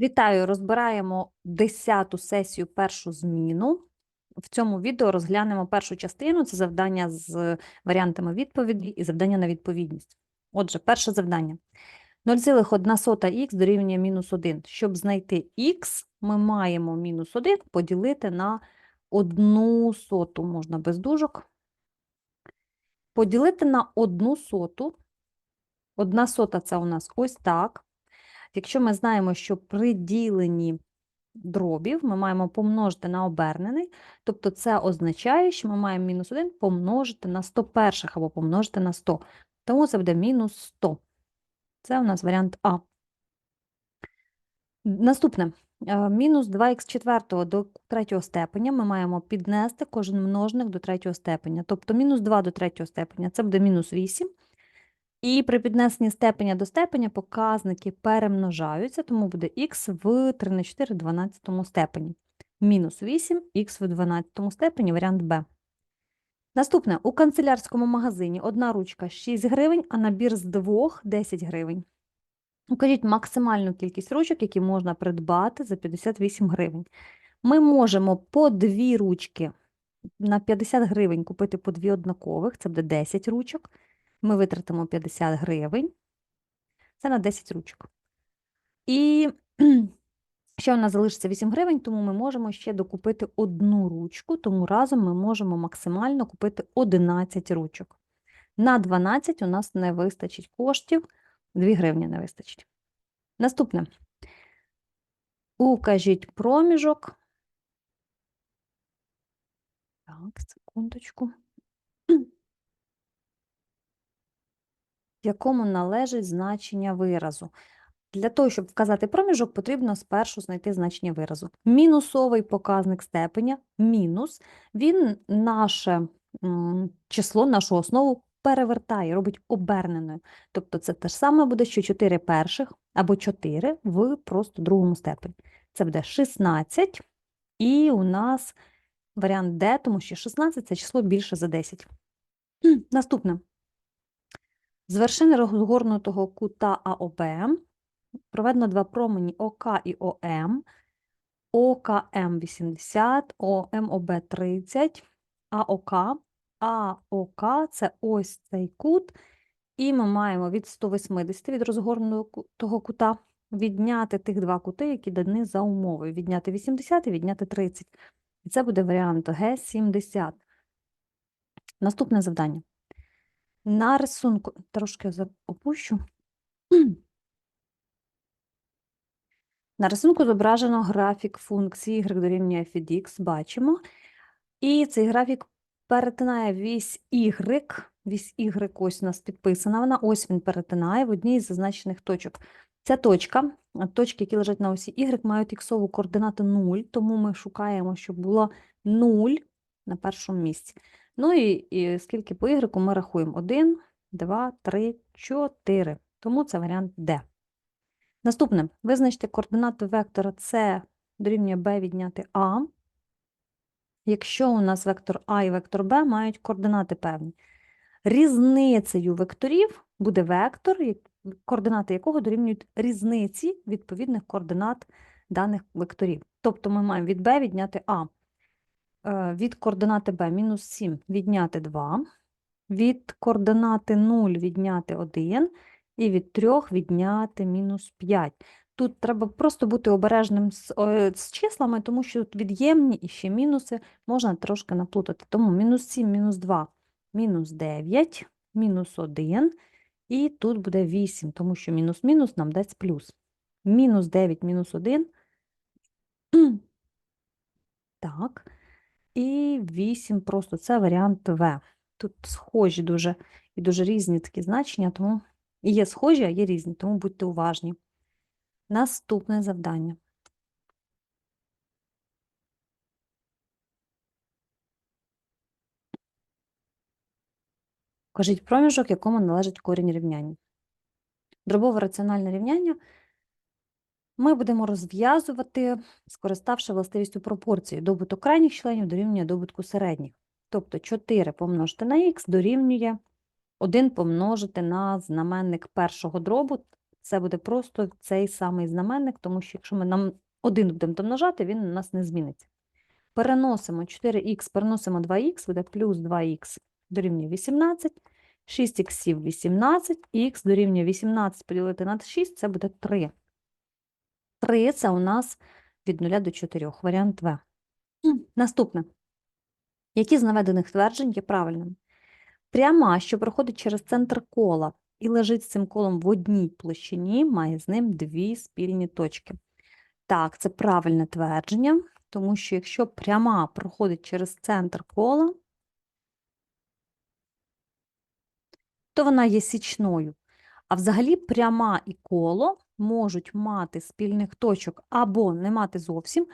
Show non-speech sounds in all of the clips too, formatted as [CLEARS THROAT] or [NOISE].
Вітаю! Розбираємо 10-ту сесію першу зміну. В цьому відео розглянемо першу частину це завдання з варіантами відповіді і завдання на відповідність. Отже, перше завдання. 0,1 х дорівнює мінус 1. Щоб знайти х, ми маємо мінус 1 поділити на 1 соту, можна без дужок. Поділити на 1 соту. 1 сота це у нас ось так. Якщо ми знаємо, що при діленні дробів ми маємо помножити на обернений, тобто це означає, що ми маємо мінус 1 помножити на 100 перших або помножити на 100. Тому це буде мінус 100. Це у нас варіант А. Наступне. Е, Мінус 2х четвертого до третього степеня ми маємо піднести кожен множник до третього степеня. Тобто мінус 2 до третього степеня це буде мінус 8. І при піднесенні степеня до степеня показники перемножаються, тому буде х в 3 на 4 12 степені. Мінус 8, х в 12 степені, варіант Б. Наступне. У канцелярському магазині одна ручка 6 гривень, а набір з двох 10 гривень. Укажіть максимальну кількість ручок, які можна придбати за 58 гривень. Ми можемо по дві ручки на 50 гривень купити по дві однакових, це буде 10 ручок. Ми витратимо 50 гривень. Це на 10 ручок. І [CLEARS THROAT] ще у нас залишиться 8 гривень, тому ми можемо ще докупити одну ручку, тому разом ми можемо максимально купити 11 ручок. На 12 у нас не вистачить коштів, 2 гривні не вистачить. Наступне. Укажіть проміжок. Так, секундочку. Якому належить значення виразу. Для того, щоб вказати проміжок, потрібно спершу знайти значення виразу. Мінусовий показник степеня, мінус, він наше число, нашу основу перевертає, робить оберненою. Тобто це те ж саме буде, що 4 перших або 4 в просто другому степені. Це буде 16, і у нас варіант Д, тому що 16 це число більше за 10. Наступне. З вершини розгорнутого кута АОБ проведено два промені ОК і ОМ, ОКМ 80, ОМОБ 30, АОК, АОК це ось цей кут, і ми маємо від 180 від розгорнутого кута відняти тих два кути, які дані за умовою. Відняти 80 і відняти 30. І це буде варіант Г70. Наступне завдання. На рисунку трошки опущу. На рисунку зображено графік функції y дорівнює від x, бачимо. І цей графік перетинає вісь y, вісь y ось у нас підписана, вона ось він перетинає в одній із зазначених точок. Ця точка, точки, які лежать на осі y, мають іксову координату 0, тому ми шукаємо, щоб було 0 на першому місці. Ну і, і скільки по Y ми рахуємо? 1, 2, 3, 4. Тому це варіант D. Наступне. Визначте координату вектора С дорівнює B відняти А. Якщо у нас вектор А і вектор Б мають координати певні. Різницею векторів буде вектор, координати якого дорівнюють різниці відповідних координат даних векторів. Тобто ми маємо від B відняти А. Е, від координати b мінус 7 відняти 2, від координати 0 відняти 1 і від 3 відняти мінус 5. Тут треба просто бути обережним з, е, з числами, тому що від'ємні і ще мінуси можна трошки наплутати. Тому мінус 7, мінус 2, мінус 9, мінус 1, і тут буде 8, тому що мінус-мінус нам дасть плюс. Мінус 9, мінус 1. [CLEARS THROAT] Так. І 8 просто це варіант В. Тут схожі дуже і дуже різні такі значення, тому є схожі, а є різні, тому будьте уважні. Наступне завдання. Кажіть проміжок, якому належить корінь рівняння. Дробове раціональне рівняння ми будемо розв'язувати, скориставши властивістю пропорції. Добуток крайніх членів дорівнює добутку середніх. Тобто 4 помножити на х дорівнює 1 помножити на знаменник першого дробу, це буде просто цей самий знаменник, тому що якщо ми нам один будемо домножати, він у нас не зміниться. Переносимо 4х, переносимо 2х, буде плюс 2х дорівнює 18, 6х 18, і х дорівнює 18 поділити на 6, це буде 3. 3 – це у нас від 0 до 4, варіант В. Наступне. Які з наведених тверджень є правильними? Пряма, що проходить через центр кола і лежить з цим колом в одній площині, має з ним дві спільні точки. Так, це правильне твердження, тому що якщо пряма проходить через центр кола, то вона є січною. А взагалі пряма і коло можуть мати спільних точок або не мати зовсім,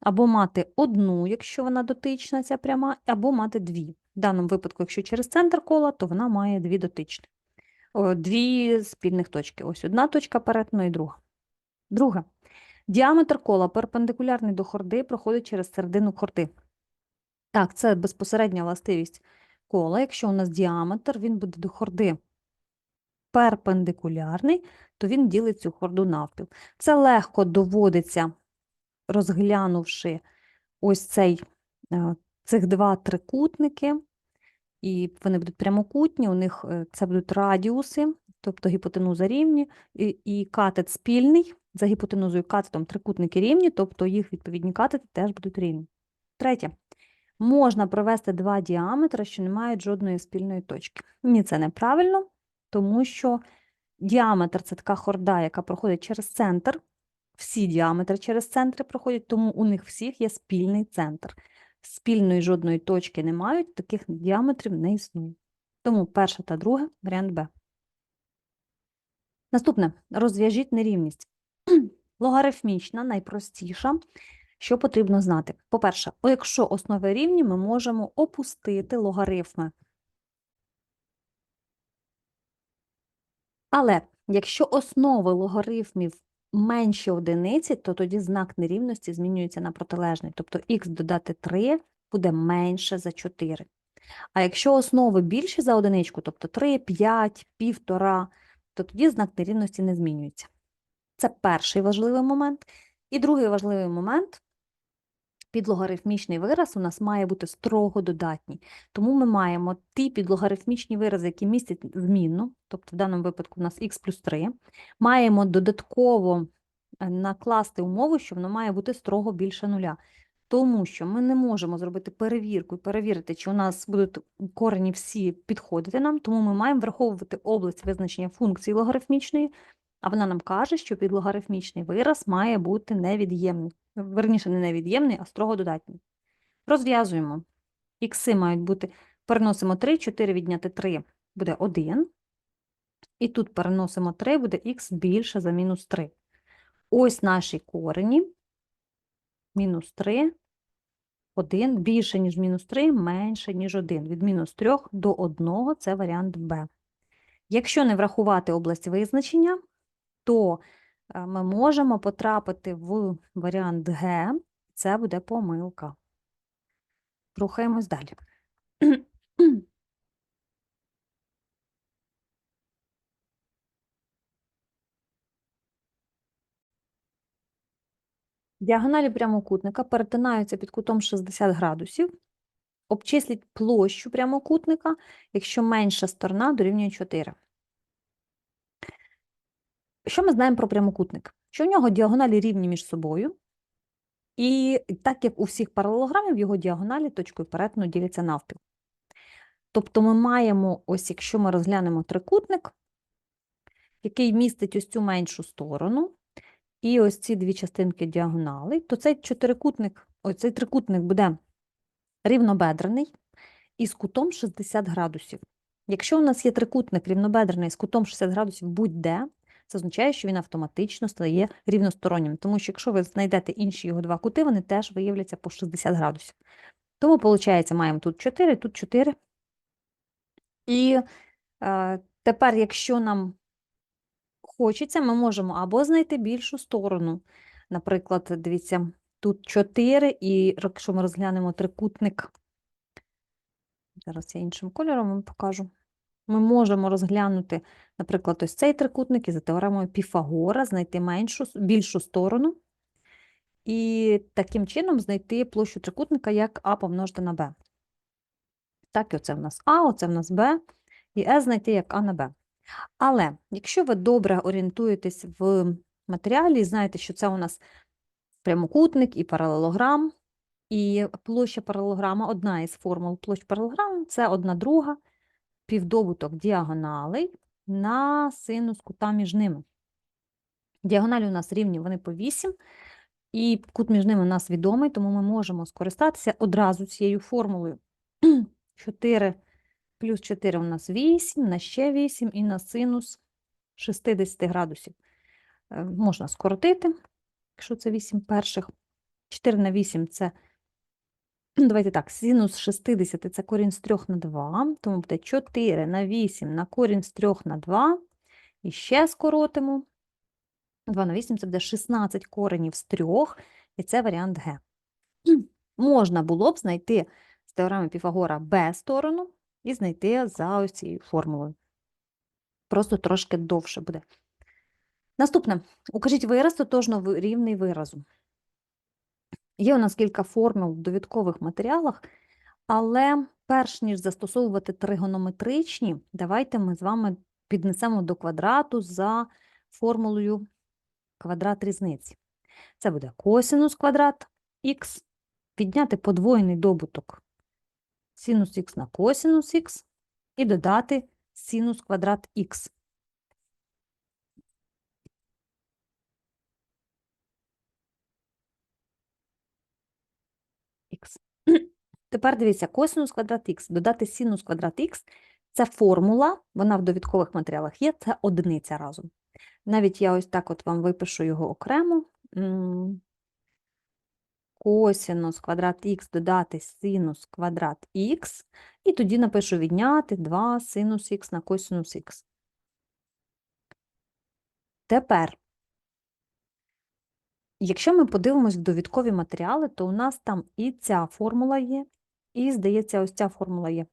або мати одну, якщо вона дотична, ця пряма, або мати дві. В даному випадку, якщо через центр кола, то вона має дві дотичні. Дві спільних точки. Ось одна точка перетину і друга. Друге. Діаметр кола перпендикулярний до хорди проходить через середину хорди. Так, це безпосередня властивість кола. Якщо у нас діаметр, він буде до хорди перпендикулярний, то він ділить цю хорду навпіл. Це легко доводиться, розглянувши ось цей, е, цих два трикутники, і вони будуть прямокутні, у них е, це будуть радіуси, тобто гіпотенуза рівні, і, і катет спільний, за гіпотенузою катетом трикутники рівні, тобто їх відповідні катети теж будуть рівні. Третє. Можна провести два діаметри, що не мають жодної спільної точки. Ні, це неправильно, тому що діаметр це така хорда, яка проходить через центр. Всі діаметри через центри проходять, тому у них всіх є спільний центр. Спільної жодної точки не мають, таких діаметрів не існує. Тому перше та друге варіант Б. Наступне розв'яжіть нерівність. [CLEARS THROAT] Логарифмічна, найпростіша. Що потрібно знати? По-перше, якщо основи рівні, ми можемо опустити логарифми. Але якщо основи логарифмів менші одиниці, то тоді знак нерівності змінюється на протилежний. Тобто х додати 3 буде менше за 4. А якщо основи більші за одиничку, тобто 3, 5, 1,5, то тоді знак нерівності не змінюється. Це перший важливий момент. І другий важливий момент підлогарифмічний вираз у нас має бути строго додатній. Тому ми маємо ті підлогарифмічні вирази, які містять змінну, тобто в даному випадку у нас х плюс 3, маємо додатково е, накласти умову, що воно має бути строго більше нуля. Тому що ми не можемо зробити перевірку і перевірити, чи у нас будуть корені всі підходити нам, тому ми маємо враховувати область визначення функції логарифмічної, а вона нам каже, що підлогарифмічний вираз має бути невід'ємний. Верніше, не невід'ємний, а строго додатній. Розв'язуємо. Ікси мають бути, переносимо 3, 4 відняти 3 буде 1. І тут переносимо 3, буде х більше за мінус 3. Ось наші корені. Мінус 3, 1 більше, ніж мінус 3, менше, ніж 1. Від мінус 3 до 1 – це варіант Б. Якщо не врахувати область визначення, то е, ми можемо потрапити в варіант Г, це буде помилка. Рухаємось далі. Діагоналі прямокутника перетинаються під кутом 60 градусів. Обчисліть площу прямокутника, якщо менша сторона дорівнює 4. Що ми знаємо про прямокутник? Що у нього діагоналі рівні між собою, і так як у всіх паралелограмів, його діагоналі точкою перетину діляться навпіл. Тобто ми маємо, ось якщо ми розглянемо трикутник, який містить ось цю меншу сторону, і ось ці дві частинки діагонали, то цей чотирикутник, ось цей трикутник буде рівнобедрений і з кутом 60 градусів. Якщо у нас є трикутник рівнобедрений з кутом 60 градусів будь-де, це означає, що він автоматично стає рівностороннім, тому що якщо ви знайдете інші його два кути, вони теж виявляться по 60 градусів. Тому, виходить, маємо тут 4, тут 4. І е, тепер, якщо нам хочеться, ми можемо або знайти більшу сторону. Наприклад, дивіться, тут 4, і якщо ми розглянемо трикутник, зараз я іншим кольором вам покажу. Ми можемо розглянути, наприклад, ось цей трикутник і за теоремою Піфагора знайти меншу, більшу сторону і таким чином знайти площу трикутника як А помножити на Б. Так, оце в нас А, оце в нас Б, і С знайти як А на Б. Але якщо ви добре орієнтуєтесь в матеріалі і знаєте, що це у нас прямокутник і паралелограм, і площа паралелограма, одна із формул площ паралелограму – це одна друга півдобуток діагоналей на синус кута між ними. Діагоналі у нас рівні, вони по 8, і кут між ними у нас відомий, тому ми можемо скористатися одразу цією формулою. [CLEARS THROAT] 4 плюс 4 у нас 8, на ще 8 і на синус 60 градусів. Е, Можна скоротити, якщо це 8 перших. 4 на 8 – це, давайте так, синус 60 – це корінь з 3 на 2, тому буде 4 на 8 на корінь з 3 на 2. І ще скоротимо. 2 на 8 – це буде 16 коренів з 3, і це варіант Г. Можна було б знайти з теореми Піфагора Б сторону і знайти за ось цією формулою. Просто трошки довше буде. Наступне. Укажіть вираз тотожно рівний виразу. Є у нас кілька формул в довідкових матеріалах, але перш ніж застосовувати тригонометричні, давайте ми з вами піднесемо до квадрату за формулою квадрат різниці. Це буде косинус квадрат х, підняти подвоєний добуток синус х на косинус х і додати синус квадрат х. Тепер дивіться, косинус квадрат х, додати синус квадрат х – це формула, вона в довідкових матеріалах є, це одиниця разом. Навіть я ось так от вам випишу його окремо. Косинус квадрат х додати синус квадрат х, і тоді напишу відняти 2 синус х на косинус х. Тепер, якщо ми подивимось в довідкові матеріали, то у нас там і ця формула є, і, здається, ось ця формула є.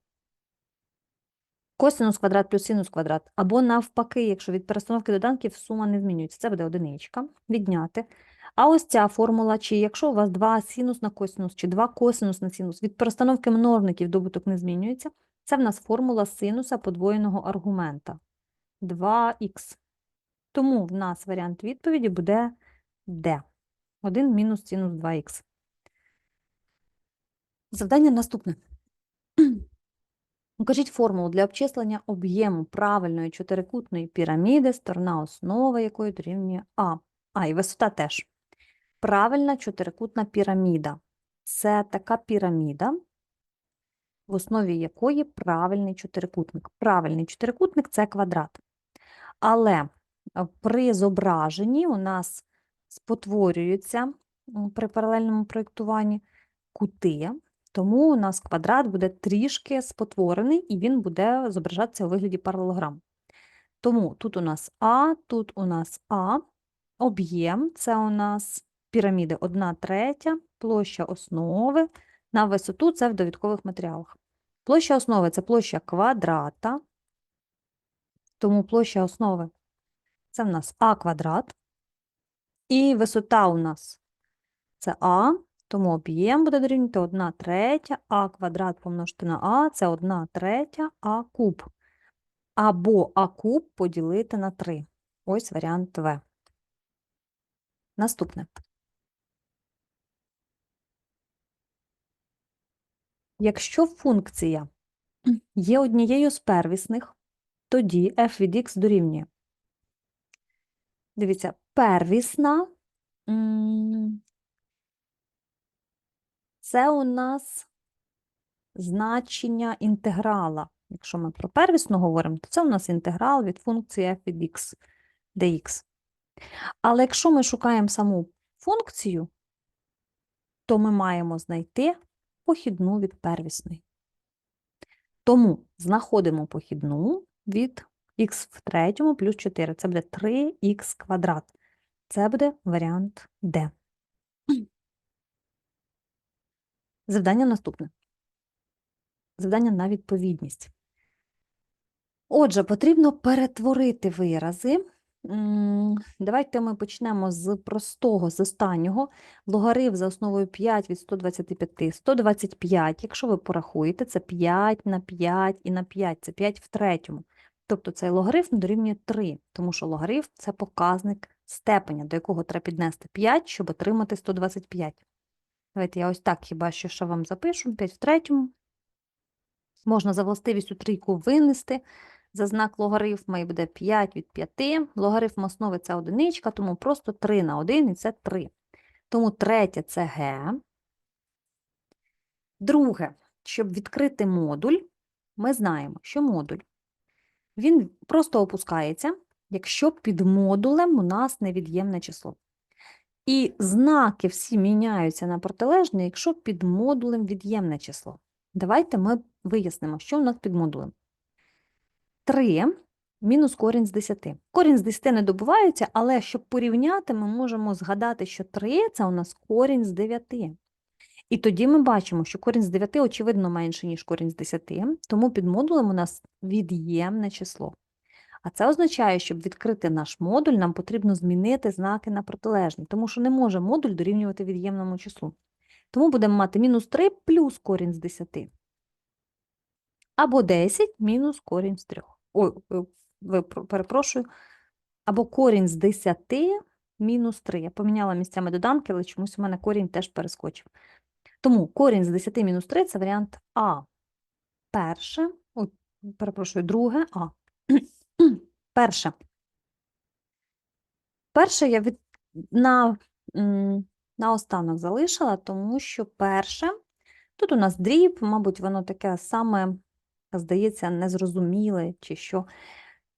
Косинус квадрат плюс синус квадрат. Або навпаки, якщо від перестановки доданків сума не змінюється, це буде одиничка, відняти. А ось ця формула, чи якщо у вас 2 синус на косинус, чи 2 косинус на синус, від перестановки множників добуток не змінюється, це в нас формула синуса подвоєного аргумента. 2х. Тому в нас варіант відповіді буде D. 1 мінус синус 2х. Завдання наступне. [CLEARS THROAT] Укажіть формулу для обчислення об'єму правильної чотирикутної піраміди, сторона основи якої дорівнює А. А, і висота теж. Правильна чотирикутна піраміда. Це така піраміда, в основі якої правильний чотирикутник. Правильний чотирикутник – це квадрат. Але е, при зображенні у нас спотворюються при паралельному проєктуванні кути, тому у нас квадрат буде трішки спотворений, і він буде зображатися у вигляді паралелограм. Тому тут у нас А, тут у нас А, об'єм – це у нас піраміди 1 третя, площа основи, на висоту – це в довідкових матеріалах. Площа основи – це площа квадрата, тому площа основи – це в нас А квадрат, і висота у нас – це А, тому об'єм буде дорівнювати 1 третя, а квадрат помножити на а, це 1 третя, а куб. Або а куб поділити на 3. Ось варіант В. Наступне. Якщо функція є однією з первісних, тоді f від x дорівнює. Дивіться, первісна це у нас значення інтеграла. Якщо ми про первісну говоримо, то це у нас інтеграл від функції f від x dx. Але якщо ми шукаємо саму функцію, то ми маємо знайти похідну від первісної. Тому знаходимо похідну від х в третьому плюс 4. Це буде 3х квадрат. Це буде варіант D. Завдання наступне. Завдання на відповідність. Отже, потрібно перетворити вирази. Давайте ми почнемо з простого, з останнього. Логарифм за основою 5 від 125. 125, якщо ви порахуєте, це 5 на 5 і на 5, це 5 в третьому. Тобто цей логарифм дорівнює 3, тому що логарифм – це показник степеня, до якого треба піднести 5, щоб отримати 125. Давайте я ось так хіба що що вам запишу, 5 в третьому. Можна за властивістю трійку винести за знак логарифма і буде 5 від 5. Логарифм основи це одиничка, тому просто 3 на 1 і це 3. Тому третє це Г. Друге, щоб відкрити модуль, ми знаємо, що модуль він просто опускається, якщо під модулем у нас невід'ємне число. І знаки всі міняються на протилежне, якщо під модулем від'ємне число. Давайте ми вияснимо, що у нас під модулем. 3 мінус корінь з 10. Корінь з 10 не добувається, але щоб порівняти, ми можемо згадати, що 3 – це у нас корінь з 9. І тоді ми бачимо, що корінь з 9 очевидно менше, ніж корінь з 10, тому під модулем у нас від'ємне число. А це означає, щоб відкрити наш модуль, нам потрібно змінити знаки на протилежні, тому що не може модуль дорівнювати від'ємному числу. Тому будемо мати мінус 3 плюс корінь з 10. Або 10 мінус корінь з 3. Ой, е, перепрошую. Або корінь з 10 мінус 3. Я поміняла місцями доданки, але чомусь у мене корінь теж перескочив. Тому корінь з 10 мінус 3 – це варіант А. Перше, ой, перепрошую, друге А. Перше. Перше я від, на, на останок залишила, тому що перше, тут у нас дріб, мабуть, воно таке саме, здається, незрозуміле чи що.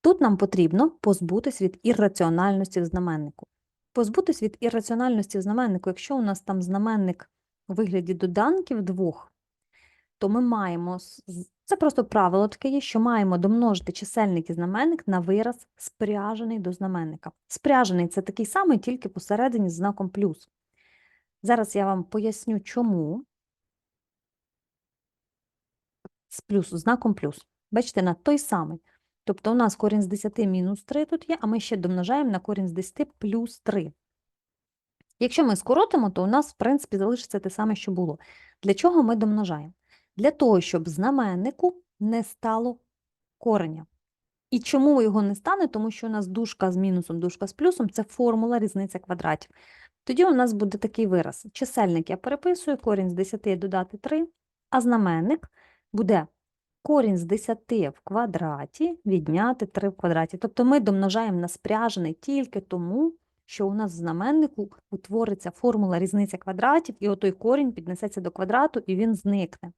Тут нам потрібно позбутись від ірраціональності в знаменнику. Позбутись від ірраціональності в знаменнику, якщо у нас там знаменник у вигляді доданків двох, то ми маємо, це просто правило таке є, що маємо домножити чисельник і знаменник на вираз спряжений до знаменника. Спряжений – це такий самий, тільки посередині з знаком плюс. Зараз я вам поясню, чому з плюс, знаком плюс. Бачите, на той самий. Тобто у нас корінь з 10 мінус 3 тут є, а ми ще домножаємо на корінь з 10 плюс 3. Якщо ми скоротимо, то у нас, в принципі, залишиться те саме, що було. Для чого ми домножаємо? Для того, щоб знаменнику не стало кореня. І чому його не стане? Тому що у нас дужка з мінусом, дужка з плюсом – це формула різниця квадратів. Тоді у нас буде такий вираз. Чисельник я переписую, корінь з 10 додати 3, а знаменник буде корінь з 10 в квадраті відняти 3 в квадраті. Тобто ми домножаємо на спряжений тільки тому, що у нас в знаменнику утвориться формула різниця квадратів, і отой корінь піднесеться до квадрату, і він зникне.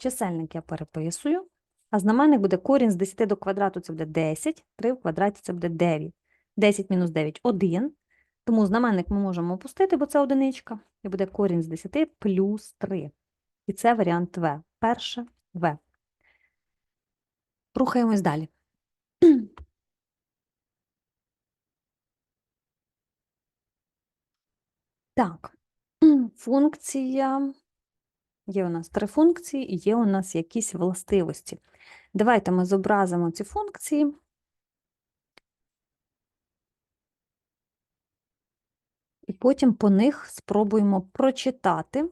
Чисельник я переписую, а знаменник буде корінь з 10 до квадрату, це буде 10, 3 в квадраті це буде 9. 10 мінус 9 – 1. Тому знаменник ми можемо опустити, бо це одиничка, і буде корінь з 10 плюс 3. І це варіант В. Перше В. Рухаємось далі. [CLEARS THROAT] Так, [CLEARS THROAT] функція. Є у нас три функції і є у нас якісь властивості. Давайте ми зобразимо ці функції. І потім по них спробуємо прочитати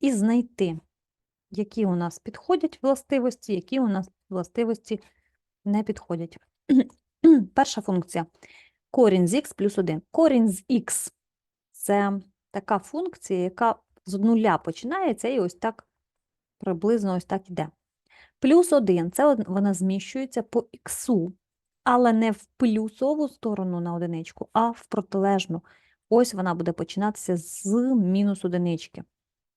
і знайти, які у нас підходять властивості, які у нас властивості не підходять. [CLEARS THROAT] Перша функція корінь з х плюс 1. Корінь з х – це така функція, яка з нуля починається і ось так приблизно ось так іде. Плюс 1 – це вона зміщується по х, але не в плюсову сторону на одиничку, а в протилежну. Ось вона буде починатися з мінус одинички.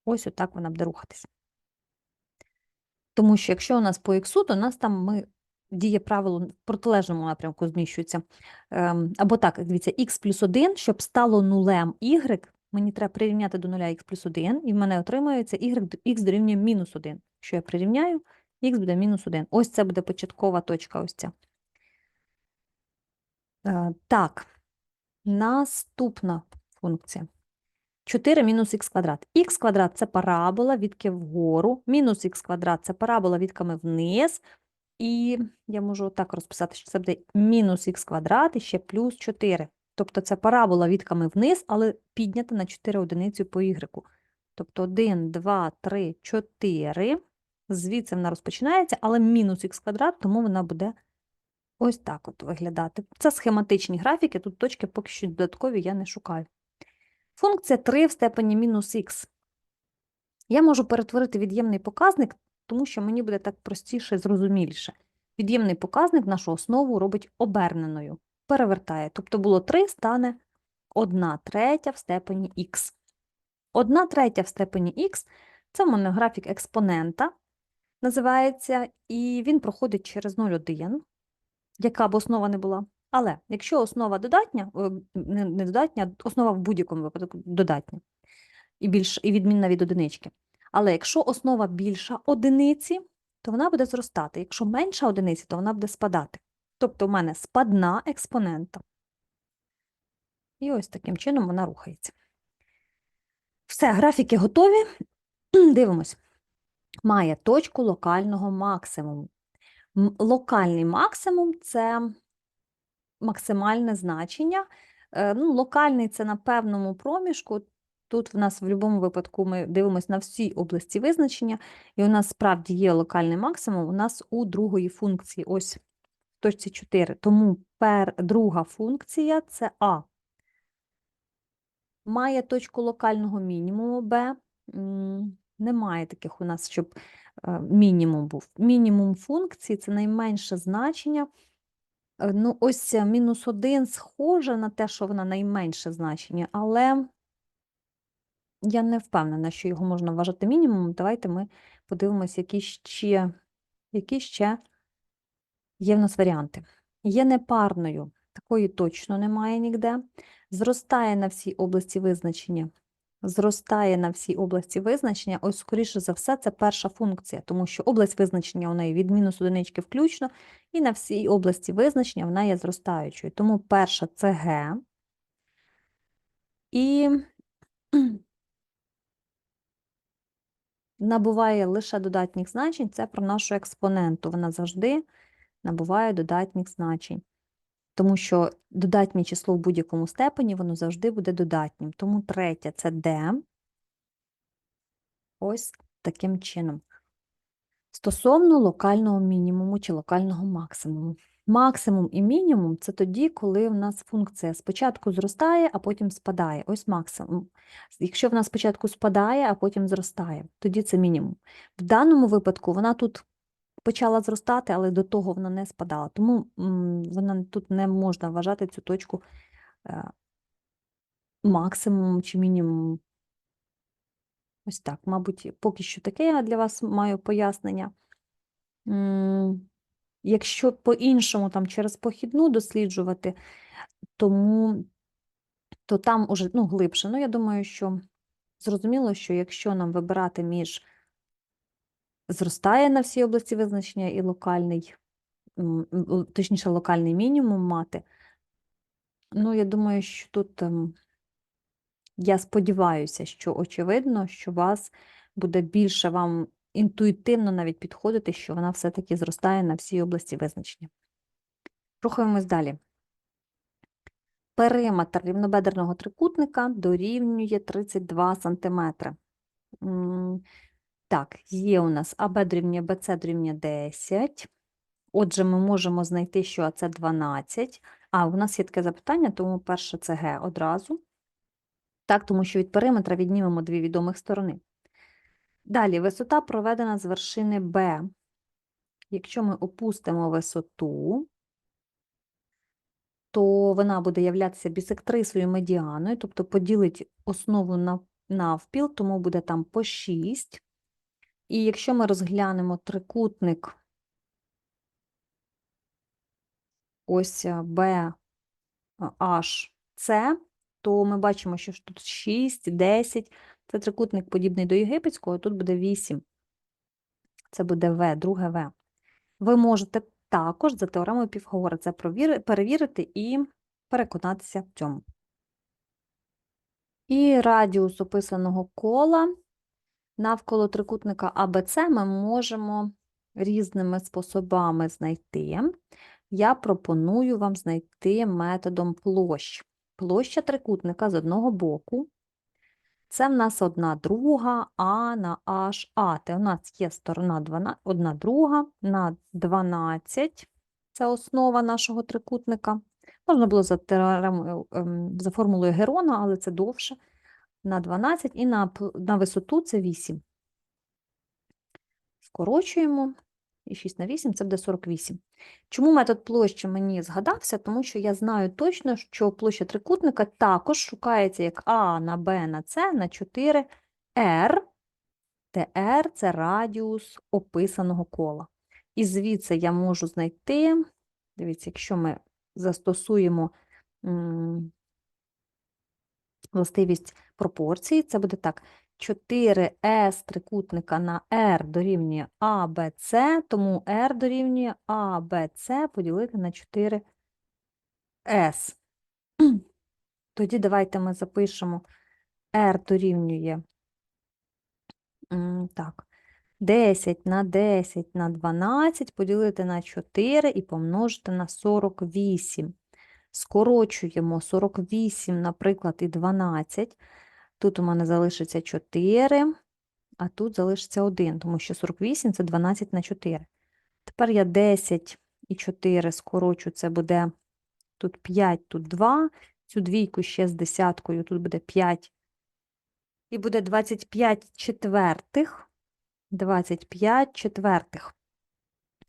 Ось отак вона буде рухатися. Тому що якщо у нас по х, то у нас там ми діє правило в протилежному напрямку зміщується. Ем, або так, дивіться, х плюс 1, щоб стало нулем y, мені треба прирівняти до нуля х плюс 1, і в мене отримується y, х дорівнює мінус 1. Що я прирівняю, х буде мінус 1. Ось це буде початкова точка, ось ця. Е, так, наступна функція. 4 мінус х квадрат. х квадрат – це парабола, відки вгору, мінус х квадрат – це парабола відками вниз, І я можу так розписати, що це буде мінус х квадрат і ще плюс 4. Тобто це парабола відками вниз, але піднята на 4 одиниці по y. Тобто 1, 2, 3, 4. Звідси вона розпочинається, але мінус х квадрат, тому вона буде ось так от виглядати. Це схематичні графіки, тут точки поки що додаткові я не шукаю. Функція 3 в степені мінус х. Я можу перетворити від'ємний показник, тому що мені буде так простіше і зрозуміліше. Від'ємний показник нашу основу робить оберненою, перевертає. Тобто було 3, стане 1 третя в степені х. 1 третя в степені х – це в мене графік експонента, називається, і він проходить через 0,1, яка б основа не була. Але якщо основа додатня, е, не додатня, основа в будь-якому випадку додатня, і, більш, і відмінна від одинички. Але якщо основа більша одиниці, то вона буде зростати. Якщо менша одиниці, то вона буде спадати. Тобто в мене спадна експонента. І ось таким чином вона рухається. Все, графіки готові. [CLEARS THROAT] Дивимось. Має точку локального максимуму. Локальний максимум це максимальне значення. Е, Ну, локальний це на певному проміжку. Тут в нас в будь-якому випадку ми дивимося на всі області визначення, і у нас справді є локальний максимум у нас у другої функції, ось в точці 4. Тому пер, друга функція це А. Має точку локального мінімуму Б. Немає таких у нас, щоб е, мінімум був. Мінімум функції це найменше значення. Е, Ну, ось е, мінус 1 схоже на те, що вона найменше значення, але я не впевнена, що його можна вважати мінімумом. Давайте ми подивимося, які ще, які ще є в нас варіанти. Є непарною, такої точно немає ніде. Зростає на всій області визначення. Зростає на всій області визначення, ось, скоріше за все, це перша функція, тому що область визначення у неї від мінус одинички включно, і на всій області визначення вона є зростаючою. Тому перша це Г. І набуває лише додатніх значень, це про нашу експоненту. Вона завжди набуває додатніх значень. Тому що додатнє число в будь-якому степені, воно завжди буде додатнім. Тому третє це D. Ось таким чином. Стосовно локального мінімуму чи локального максимуму. Максимум і мінімум це тоді, коли в нас функція спочатку зростає, а потім спадає. Ось максимум. Якщо в нас спочатку спадає, а потім зростає, тоді це мінімум. В даному випадку вона тут почала зростати, але до того вона не спадала. Тому вона тут не можна вважати цю точку е, максимумом чи мінімумом. Ось так, мабуть, поки що таке я для вас маю пояснення. Якщо по-іншому, там через похідну досліджувати, тому то там уже ну, глибше. Ну, я думаю, що зрозуміло, що якщо нам вибирати між зростає на всій області визначення і локальний, точніше, локальний мінімум мати, ну, я думаю, що тут ем, я сподіваюся, що очевидно, що вас буде більше вам інтуїтивно навіть підходити, що вона все-таки зростає на всій області визначення. Рухаємось далі. Периметр рівнобедерного трикутника дорівнює 32 см. Так, є у нас АБ дорівнює БЦ дорівнює 10. Отже, ми можемо знайти, що АЦ 12. А, у нас є таке запитання, тому перше це Г одразу. Так, тому що від периметра віднімемо дві відомих сторони. Далі, висота проведена з вершини Б. Якщо ми опустимо висоту, то вона буде являтися бісектрисою медіаною, тобто поділить основу навпіл, тому буде там по 6. І якщо ми розглянемо трикутник ось е, B, H, C, то ми бачимо, що тут 6, 10. Це трикутник подібний до єгипетського, тут буде 8. Це буде В, друге В. Ви можете також за теоремою Піфагора це перевірити і переконатися в цьому. І радіус описаного кола навколо трикутника АБЦ ми можемо різними способами знайти, я пропоную вам знайти методом площ. Площа трикутника з одного боку. Це в нас одна друга, а на аж а. Те у нас є сторона 12, одна друга на 12. Це основа нашого трикутника. Можна було за, ем, за формулою Герона, але це довше. На 12 і на, на висоту це 8. Скорочуємо. І 6 на 8 це буде 48. Чому метод площі мені згадався? Тому що я знаю точно, що площа трикутника також шукається як А на Б на С на 4 R, де R – це радіус описаного кола. І звідси я можу знайти, дивіться, якщо ми застосуємо властивість пропорції, це буде так. 4S трикутника на R дорівнює ABC, тому R дорівнює ABC поділити на 4S. [CLEARS THROAT] Тоді давайте ми запишемо R дорівнює так, 10 на 10 на 12 поділити на 4 і помножити на 48. Скорочуємо 48, наприклад, і 12. Тут у мене залишиться 4, а тут залишиться 1, тому що 48 – це 12 на 4. Тепер я 10 і 4 скорочу, це буде тут 5, тут 2. Цю двійку ще з десяткою, тут буде 5. І буде 25 четвертих. 25 четвертих.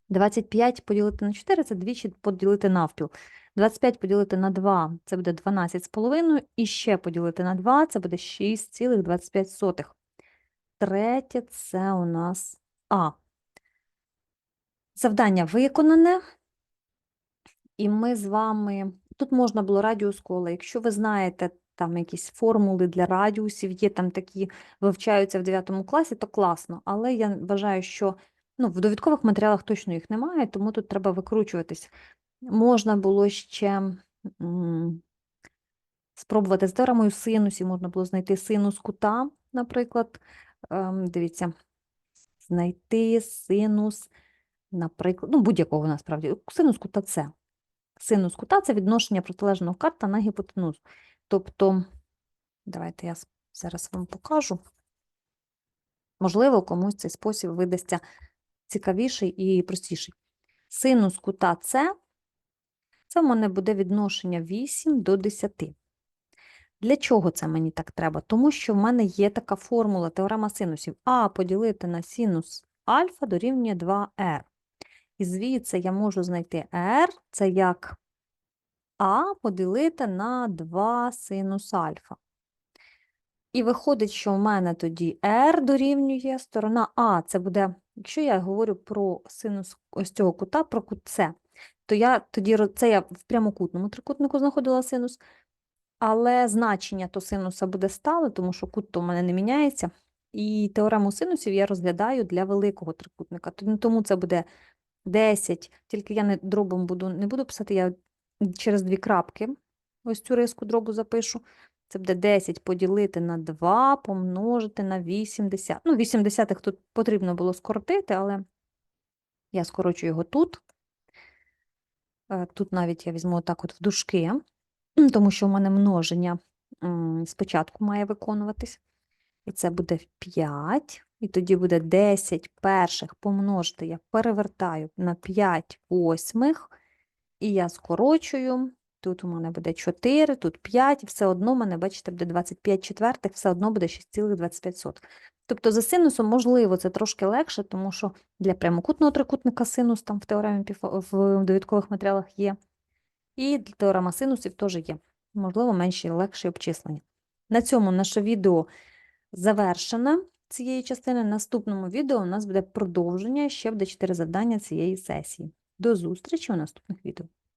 25 поділити на 4 – це двічі поділити навпіл. 25 поділити на 2 – це буде 12,5. І ще поділити на 2 – це буде 6,25. Третє – це у нас А. Завдання виконане. І ми з вами... Тут можна було радіус кола. Якщо ви знаєте там якісь формули для радіусів, є там такі, вивчаються в 9 класі, то класно. Але я вважаю, що ну, в довідкових матеріалах точно їх немає, тому тут треба викручуватись. Можна було ще спробувати з теоремою синусів, можна було знайти синус кута, наприклад. Ем, Дивіться, знайти синус, наприклад, ну, будь-якого насправді, синус кута С. Синус кута – це відношення протилежного карта на гіпотенузу. Тобто, давайте я зараз вам покажу. Можливо, комусь цей спосіб видасться цікавіший і простіший. Синус кута С – це в мене буде відношення 8 до 10. Для чого це мені так треба? Тому що в мене є така формула, теорема синусів. А поділити на синус альфа дорівнює 2r. І звідси я можу знайти r, це як а поділити на 2 синус альфа. І виходить, що в мене тоді r дорівнює сторона А. Це буде, якщо я говорю про синус ось цього кута, про кут С, то я тоді це я в прямокутному трикутнику знаходила синус, але значення то синуса буде стале, тому що кут то в мене не міняється. І теорему синусів я розглядаю для великого трикутника. Тому- це буде 10, тільки я не дробом буду, не буду писати, я через дві крапки ось цю риску дробу запишу. Це буде 10 поділити на 2 помножити на 80. Ну, 80 тут потрібно було скоротити, але я скорочу його тут. Е, Тут навіть я візьму отак от в дужки, тому що в мене множення спочатку має виконуватись. І це буде 5. І тоді буде 10 перших помножити, я перевертаю на 5 восьмих, і я скорочую. Тут у мене буде 4, тут 5, і все одно в мене, бачите, буде 25 четвертих, все одно буде 6,25. Тобто за синусом, можливо, це трошки легше, тому що для прямокутного трикутника синус там в теоремі в довідкових матеріалах є. І для теорема синусів теж є. Можливо, менші, легші обчислення. На цьому наше відео завершено цієї частини. Наступному відео у нас буде продовження, ще буде 4 завдання цієї сесії. До зустрічі у наступних відео.